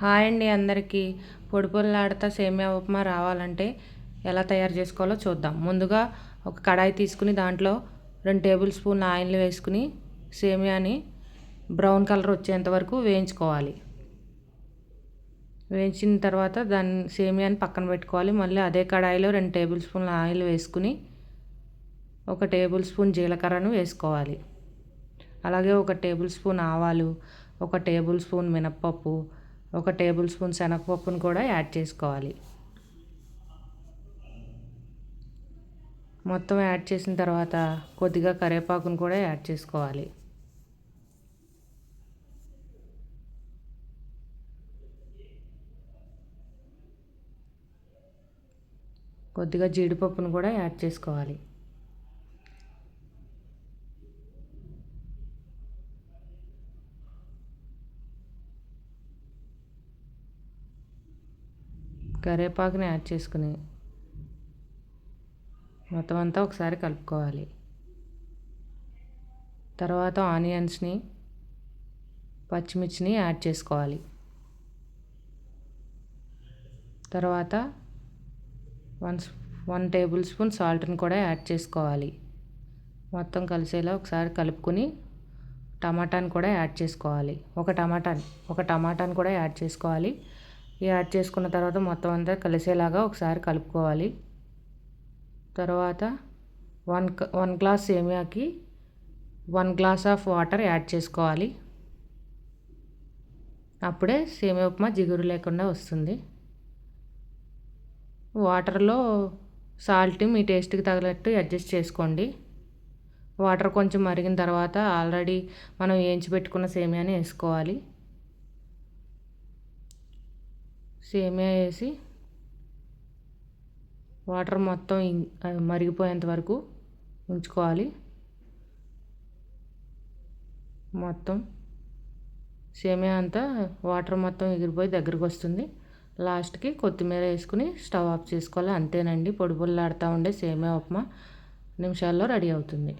Hi అండి అందరికీ. పొడి పొడిలాడుతా సేమియా ఉప్మా రావాలంటే ఎలా తయారు చేసుకోవాలో చూద్దాం. ముందుగా ఒక కడాయి తీసుకుని దాంట్లో రెండు టేబుల్ స్పూన్ ఆయిల్ వేసుకుని సేమియాని బ్రౌన్ కలర్ వచ్చేంత వరకు వేయించుకోవాలి. వేయించిన తర్వాత దాన్ని సేమియాని పక్కన పెట్టుకోవాలి. మళ్ళీ అదే కడాయిలో రెండు టేబుల్ స్పూన్ల ఆయిల్ వేసుకుని ఒక టేబుల్ స్పూన్ జీలకర్రను వేసుకోవాలి. అలాగే ఒక టేబుల్ స్పూన్ ఆవాలు ఒక టేబుల్ స్పూన్ మినప్పప్పు ఒక టేబుల్ స్పూన్ శనగపప్పును కూడా యాడ్ చేసుకోవాలి. మొత్తం యాడ్ చేసిన తర్వాత కొద్దిగా కరివేపాకును కూడా యాడ్ చేసుకోవాలి. కొద్దిగా జీడిపప్పును కూడా యాడ్ చేసుకోవాలి. కరివేపాకుని యాడ్ చేసుకుని మొత్తం అంతా ఒకసారి కలుపుకోవాలి. తర్వాత ఆనియన్స్ని పచ్చిమిర్చిని యాడ్ చేసుకోవాలి. తర్వాత వన్ వన్ టేబుల్ స్పూన్ సాల్ట్ని కూడా యాడ్ చేసుకోవాలి. మొత్తం కలిసేలా ఒకసారి కలుపుకొని టమాటాని కూడా యాడ్ చేసుకోవాలి. ఒక టమాటాని ఒక టమాటాని కూడా యాడ్ చేసుకోవాలి. యాడ్ చేసుకున్న తర్వాత మొత్తం అంతా కలిసేలాగా ఒకసారి కలుపుకోవాలి. తర్వాత one one glass సేమియాకి one glass of water add చేసుకోవాలి. అప్పుడే సేమియా ఉప్మా జిగురు లేకుండా వస్తుంది. వాటర్లో సాల్ట్ మీ టేస్ట్కి తగినట్టు అడ్జస్ట్ చేసుకోండి. వాటర్ కొంచెం మరిగిన తర్వాత ఆల్రెడీ మనం వేయించి పెట్టుకున్న సేమియాని వేసుకోవాలి. సేమియా వేసి వాటర్ మొత్తం మరిగిపోయేంత వరకు ఉంచుకోవాలి. మొత్తం సేమియా అంతా వాటర్ మొత్తం ఎగిరిపోయి దగ్గరికి వస్తుంది. లాస్ట్కి కొత్తిమీర వేసుకుని స్టవ్ ఆఫ్ చేసుకోవాలి. అంతేనండి. పొడి పొడిలాడుతూ ఉండే సేమియా ఉప్మా నిమిషాల్లో రెడీ అవుతుంది.